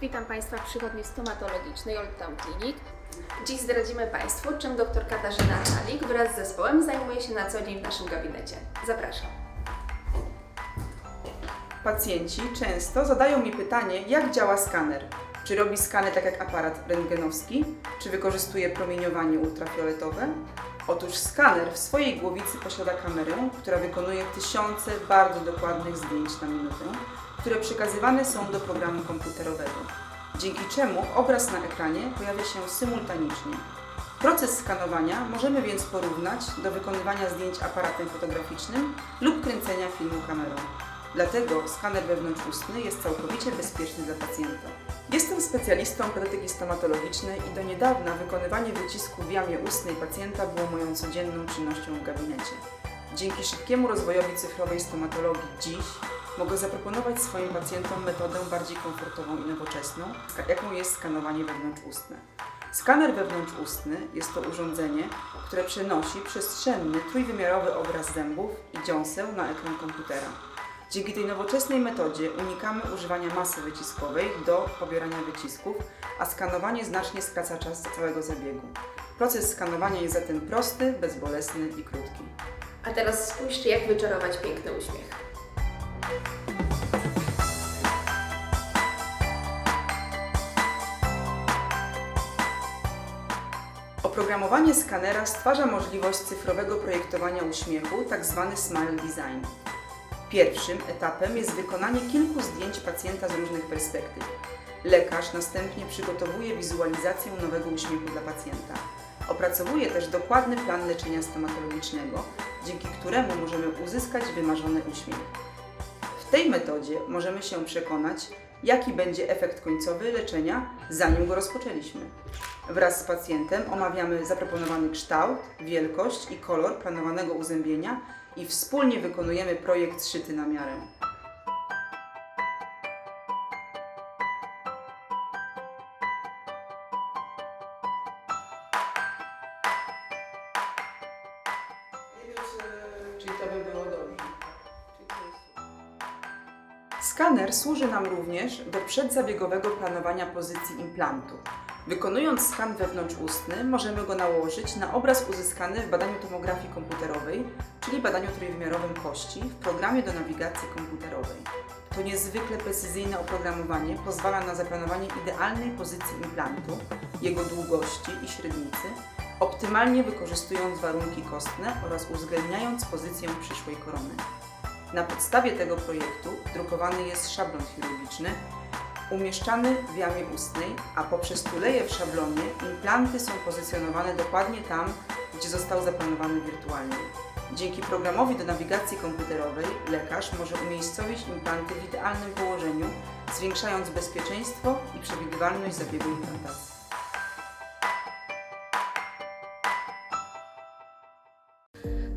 witam Państwa w przychodni stomatologicznej Old Town Clinic. Dziś zdradzimy Państwu, czym dr Katarzyna Czalik wraz z zespołem zajmuje się na co dzień w naszym gabinecie. Zapraszam. Pacjenci często zadają mi pytanie, jak działa skaner. Czy robi skany tak jak aparat rentgenowski? Czy wykorzystuje promieniowanie ultrafioletowe? Otóż skaner w swojej głowicy posiada kamerę, która wykonuje tysiące bardzo dokładnych zdjęć na minutę, które przekazywane są do programu komputerowego, dzięki czemu obraz na ekranie pojawia się symultanicznie. Proces skanowania możemy więc porównać do wykonywania zdjęć aparatem fotograficznym lub kręcenia filmu kamerą. Dlatego skaner wewnątrzustny jest całkowicie bezpieczny dla pacjenta. Jestem specjalistą protetyki stomatologicznej i do niedawna wykonywanie wycisku w jamie ustnej pacjenta było moją codzienną czynnością w gabinecie. Dzięki szybkiemu rozwojowi cyfrowej stomatologii dziś mogę zaproponować swoim pacjentom metodę bardziej komfortową i nowoczesną, jaką jest skanowanie wewnątrzustne. Skaner wewnątrzustny jest to urządzenie, które przenosi przestrzenny, trójwymiarowy obraz zębów i dziąseł na ekran komputera. Dzięki tej nowoczesnej metodzie unikamy używania masy wyciskowej do pobierania wycisków, a skanowanie znacznie skraca czas całego zabiegu. Proces skanowania jest zatem prosty, bezbolesny i krótki. A teraz spójrzcie, jak wyczarować piękny uśmiech. Oprogramowanie skanera stwarza możliwość cyfrowego projektowania uśmiechu, tzw. smile design. Pierwszym etapem jest wykonanie kilku zdjęć pacjenta z różnych perspektyw. Lekarz następnie przygotowuje wizualizację nowego uśmiechu dla pacjenta. Opracowuje też dokładny plan leczenia stomatologicznego, dzięki któremu możemy uzyskać wymarzony uśmiech. W tej metodzie możemy się przekonać, jaki będzie efekt końcowy leczenia, zanim go rozpoczęliśmy. Wraz z pacjentem omawiamy zaproponowany kształt, wielkość i kolor planowanego uzębienia i wspólnie wykonujemy projekt szyty na miarę. Służy nam również do przedzabiegowego planowania pozycji implantu. Wykonując skan wewnątrzustny, możemy go nałożyć na obraz uzyskany w badaniu tomografii komputerowej, czyli badaniu trójwymiarowym kości w programie do nawigacji komputerowej. To niezwykle precyzyjne oprogramowanie pozwala na zaplanowanie idealnej pozycji implantu, jego długości i średnicy, optymalnie wykorzystując warunki kostne oraz uwzględniając pozycję przyszłej korony. Na podstawie tego projektu drukowany jest szablon chirurgiczny, umieszczany w jamie ustnej, a poprzez tuleje w szablonie implanty są pozycjonowane dokładnie tam, gdzie został zaplanowany wirtualnie. Dzięki programowi do nawigacji komputerowej lekarz może umiejscowić implanty w idealnym położeniu, zwiększając bezpieczeństwo i przewidywalność zabiegu implantacji.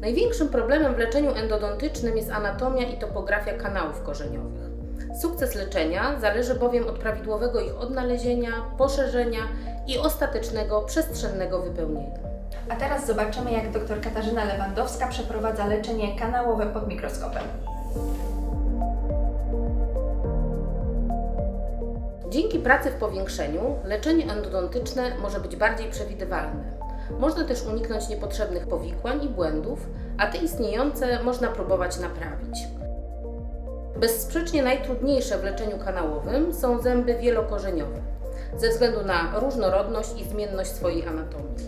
Największym problemem w leczeniu endodontycznym jest anatomia i topografia kanałów korzeniowych. Sukces leczenia zależy bowiem od prawidłowego ich odnalezienia, poszerzenia i ostatecznego przestrzennego wypełnienia. A teraz zobaczymy, jak dr Katarzyna Lewandowska przeprowadza leczenie kanałowe pod mikroskopem. Dzięki pracy w powiększeniu leczenie endodontyczne może być bardziej przewidywalne. Można też uniknąć niepotrzebnych powikłań i błędów, a te istniejące można próbować naprawić. Bezsprzecznie najtrudniejsze w leczeniu kanałowym są zęby wielokorzeniowe, ze względu na różnorodność i zmienność swojej anatomii.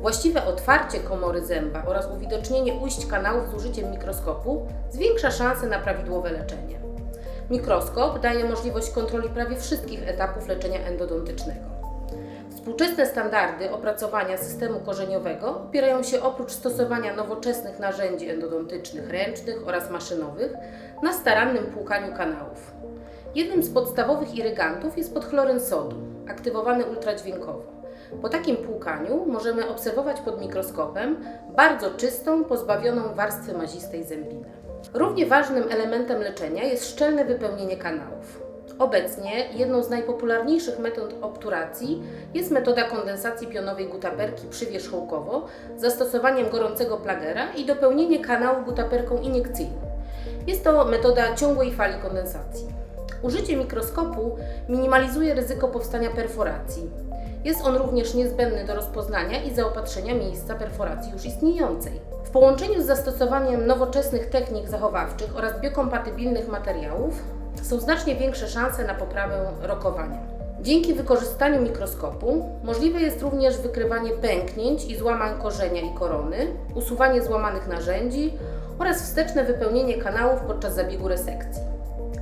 Właściwe otwarcie komory zęba oraz uwidocznienie ujść kanałów z użyciem mikroskopu zwiększa szanse na prawidłowe leczenie. Mikroskop daje możliwość kontroli prawie wszystkich etapów leczenia endodontycznego. Współczesne standardy opracowania systemu korzeniowego opierają się oprócz stosowania nowoczesnych narzędzi endodontycznych ręcznych oraz maszynowych na starannym płukaniu kanałów. Jednym z podstawowych irygantów jest podchloryn sodu, aktywowany ultradźwiękowo. Po takim płukaniu możemy obserwować pod mikroskopem bardzo czystą, pozbawioną warstwy mazistej zębinę. Równie ważnym elementem leczenia jest szczelne wypełnienie kanałów. Obecnie jedną z najpopularniejszych metod obturacji jest metoda kondensacji pionowej gutaperki przywierzchołkowo z zastosowaniem gorącego plagera i dopełnienie kanału gutaperką iniekcyjną. Jest to metoda ciągłej fali kondensacji. Użycie mikroskopu minimalizuje ryzyko powstania perforacji. Jest on również niezbędny do rozpoznania i zaopatrzenia miejsca perforacji już istniejącej. W połączeniu z zastosowaniem nowoczesnych technik zachowawczych oraz biokompatybilnych materiałów są znacznie większe szanse na poprawę rokowania. Dzięki wykorzystaniu mikroskopu możliwe jest również wykrywanie pęknięć i złamań korzenia i korony, usuwanie złamanych narzędzi oraz wsteczne wypełnienie kanałów podczas zabiegu resekcji.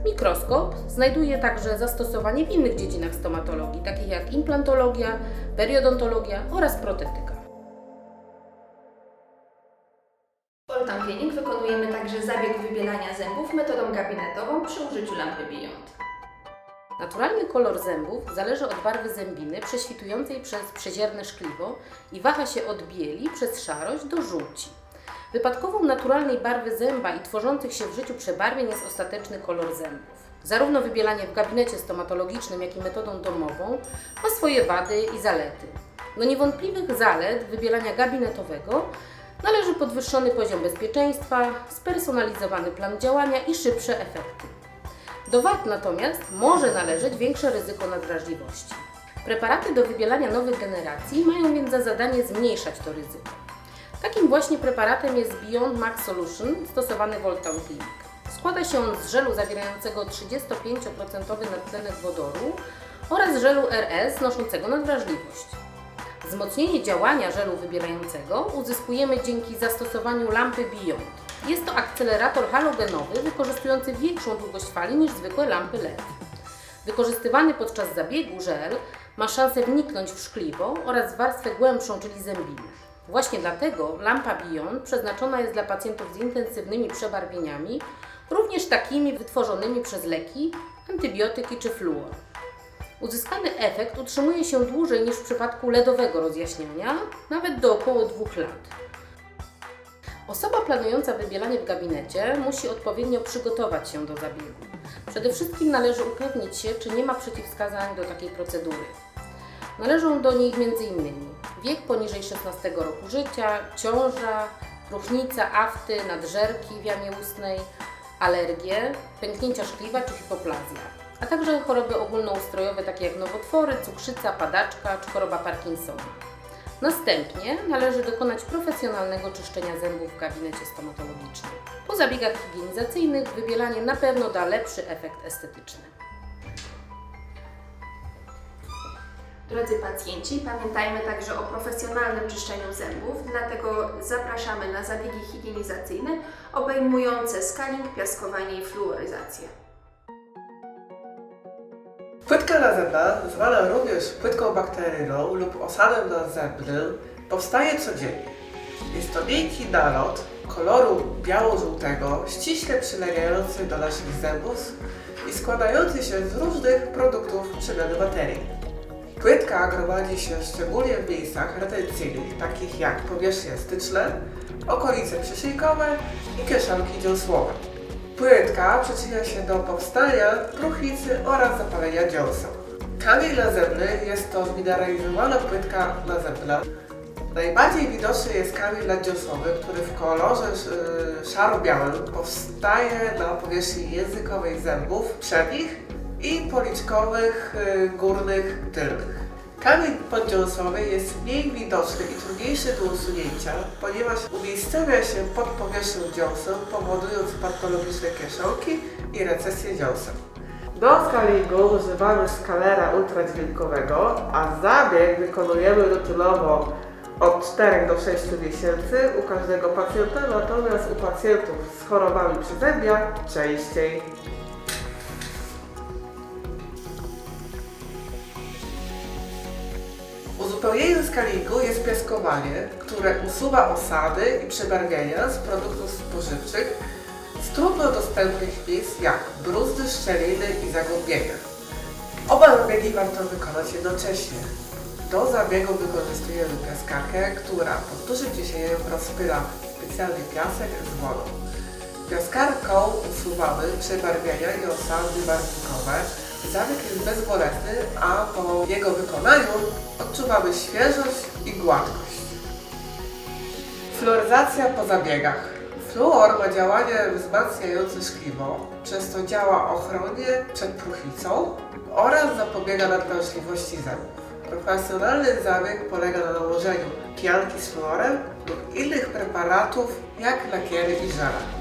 Mikroskop znajduje także zastosowanie w innych dziedzinach stomatologii, takich jak implantologia, periodontologia oraz protetyka. Town Clinic wykonujemy także zabieg wybielania zębów gabinetową przy użyciu lampy Beyond. Naturalny kolor zębów zależy od barwy zębiny prześwitującej przez przezierne szkliwo i waha się od bieli przez szarość do żółci. Wypadkową naturalnej barwy zęba i tworzących się w życiu przebarwień jest ostateczny kolor zębów. Zarówno wybielanie w gabinecie stomatologicznym, jak i metodą domową ma swoje wady i zalety. Do niewątpliwych zalet wybielania gabinetowego należy podwyższony poziom bezpieczeństwa, spersonalizowany plan działania i szybsze efekty. Do wad natomiast może należeć większe ryzyko nadwrażliwości. Preparaty do wybielania nowych generacji mają więc za zadanie zmniejszać to ryzyko. Takim właśnie preparatem jest Beyond Max Solution stosowany w Old Town Clinic. Składa się on z żelu zawierającego 35% nadtlenek wodoru oraz żelu RS noszącego nadwrażliwość. Wzmocnienie działania żelu wybierającego uzyskujemy dzięki zastosowaniu lampy Beyond. Jest to akcelerator halogenowy wykorzystujący większą długość fali niż zwykłe lampy LED. Wykorzystywany podczas zabiegu żel ma szansę wniknąć w szkliwo oraz warstwę głębszą, czyli zębinę. Właśnie dlatego lampa Beyond przeznaczona jest dla pacjentów z intensywnymi przebarwieniami, również takimi wytworzonymi przez leki, antybiotyki czy fluor. Uzyskany efekt utrzymuje się dłużej niż w przypadku LEDowego rozjaśniania, nawet do około 2 lat. Osoba planująca wybielanie w gabinecie musi odpowiednio przygotować się do zabiegu. Przede wszystkim należy upewnić się, czy nie ma przeciwwskazań do takiej procedury. Należą do nich m.in. wiek poniżej 16 roku życia, ciąża, próchnica, afty, nadżerki w jamie ustnej, alergie, pęknięcia szkliwa czy hipoplazja, a także choroby ogólnoustrojowe takie jak nowotwory, cukrzyca, padaczka czy choroba Parkinsona. Następnie należy dokonać profesjonalnego czyszczenia zębów w gabinecie stomatologicznym. Po zabiegach higienizacyjnych wybielanie na pewno da lepszy efekt estetyczny. Drodzy pacjenci, pamiętajmy także o profesjonalnym czyszczeniu zębów, dlatego zapraszamy na zabiegi higienizacyjne obejmujące skaling, piaskowanie i fluoryzację. Płytka nazemna, zwana również płytką bakteryjną lub osadem nazemnym, powstaje codziennie. Jest to miękki nalot koloru biało-żółtego, ściśle przylegający do naszych zębów i składający się z różnych produktów przemiany materii. Płytka gromadzi się szczególnie w miejscach retencyjnych, takich jak powierzchnie styczne, okolice przyszyjkowe i kieszonki dziąsłowe. Płytka przyczynia się do powstania próchnicy oraz zapalenia dziąseł. Kamień nazemny jest to zmineralizowana płytka nazemna. Najbardziej widoczny jest kamień nadziąsowy, który w kolorze y, szaro-białym powstaje na powierzchni językowej zębów przednich i policzkowych y, górnych tylnych. Kamień poddziąsowy jest mniej widoczny i trudniejszy do usunięcia, ponieważ umiejscawia się pod powierzchnią dziąseł, powodując patologiczne kieszonki i recesję dziąseł. Do skalingu używamy skalera ultradźwiękowego, a zabieg wykonujemy rutynowo od 4 do 6 miesięcy u każdego pacjenta, natomiast u pacjentów z chorobami przyzębia częściej. Uzupełnieniem skalingu jest piaskowanie, które usuwa osady i przebarwienia z produktów spożywczych z trudno dostępnych miejsc jak bruzdy, szczeliny i zagłębienia. Oba zabiegi warto wykonać jednocześnie. Do zabiegu wykorzystujemy piaskarkę, która pod dużym ciśnieniem rozpyla specjalny piasek z wodą. Piaskarką usuwamy przebarwienia i osady barwnikowe. Zabieg jest bezbolesny, a po jego wykonaniu odczuwamy świeżość i gładkość. Fluoryzacja po zabiegach. Fluor ma działanie wzmacniające szkliwo, przez to działa ochronnie przed próchnicą oraz zapobiega nadwrażliwości zębów. Profesjonalny zabieg polega na nałożeniu pianki z fluorem lub innych preparatów jak lakiery i żele.